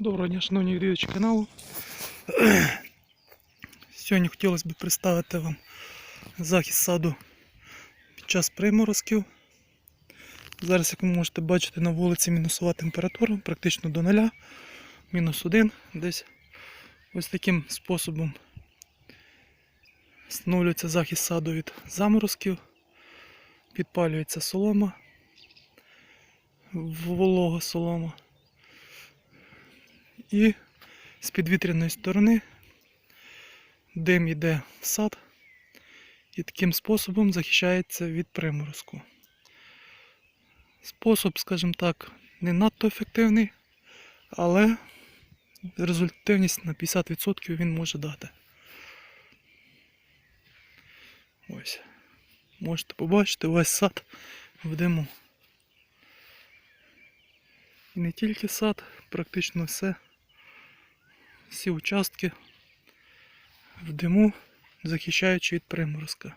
Доброго дня, шановні відвідувачі каналу. Сьогодні хотілося б представити вам захист саду під час приморозків. Зараз, як ви можете бачити, на вулиці мінусова температура, практично до нуля, мінус один. Десь ось таким способом встановлюється захист саду від заморозків, підпалюється солома, волога солома. І з підвітряної сторони дим йде в сад і таким способом захищається від приморозку. Спосіб, скажімо так, не надто ефективний, але результативність на 50% він може дати. Ось. Можете побачити весь сад в диму. І не тільки сад, практично все. Всі участки в диму, захищаючи від приморозка.